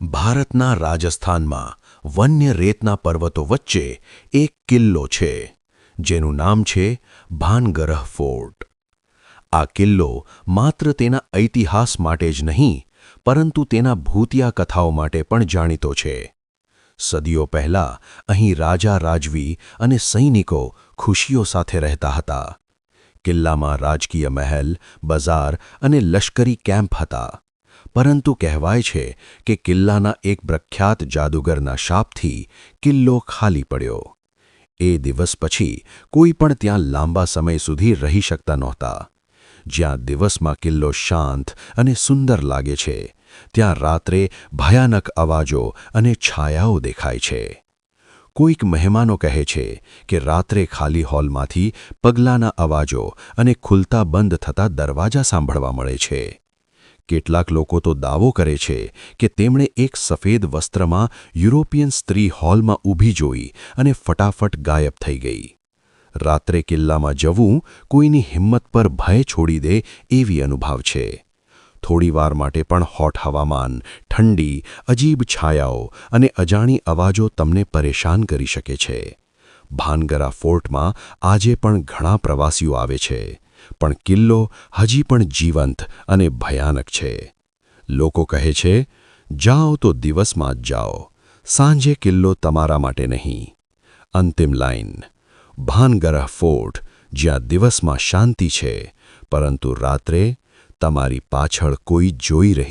ભારતના રાજસ્થાનમાં વન્ય રેતના પર્વતો વચ્ચે એક કિલ્લો છે, જેનું નામ છે ભાનગરહ ફોર્ટ. આ કિલ્લો માત્ર તેના ઐતિહાસ માટે જ નહીં, પરંતુ તેના ભૂતિયા કથાઓ માટે પણ જાણીતો છે. સદીઓ પહેલા અહીં રાજા રાજવી અને સૈનિકો ખુશીઓ સાથે રહેતા હતા. કિલ્લામાં રાજકીય મહેલ, બજાર અને લશ્કરી કેમ્પ હતા. પરંતુ કહેવાય છે કે કિલ્લાના એક પ્રખ્યાત જાદુગરના શાપથી કિલ્લો ખાલી પડ્યો. એ દિવસ પછી કોઈ પણ ત્યાં લાંબા સમય સુધી રહી શકતા નહોતા. જ્યાં દિવસમાં કિલ્લો શાંત અને સુંદર લાગે છે, ત્યાં રાત્રે ભયાનક અવાજો અને છાયાઓ દેખાય છે. કોઈક મહેમાનો કહે છે કે રાત્રે ખાલી હોલમાંથી પગલાંના અવાજો અને ખુલતા બંધ થતા દરવાજા સાંભળવા મળે છે. કેટલાક લોકો તો દાવો કરે છે કે તેમણે એક સફેદ વસ્ત્રમાં યુરોપિયન સ્ત્રી હોલમાં ઊભી જોઈ અને ફટાફટ ગાયબ થઈ ગઈ. રાત્રે કિલ્લામાં જવું કોઈની હિંમત પર ભય છોડી દે એવી અનુભવ છે. થોડીવાર માટે પણ હોટ હવામાન, ઠંડી, અજીબ છાયાઓ અને અજાણી અવાજો તમને પરેશાન કરી શકે છે. ભાનગરા ફોર્ટમાં આજે પણ ઘણા પ્રવાસીઓ આવે છે. પણ કિલ્લો હજી પણ જીવંત અને ભયાનક છે. લોકો કહે છે, જાઓ તો દિવસમાં જ જાઓ. સાંજે કિલ્લો તમારા માટે નહીં. અંતિમ લાઇન ભાનગરહ ફોર્ટ, જ્યાં દિવસમાં શાંતિ છે, પરંતુ રાત્રે તમારી પાછળ કોઈ જોઈ રહી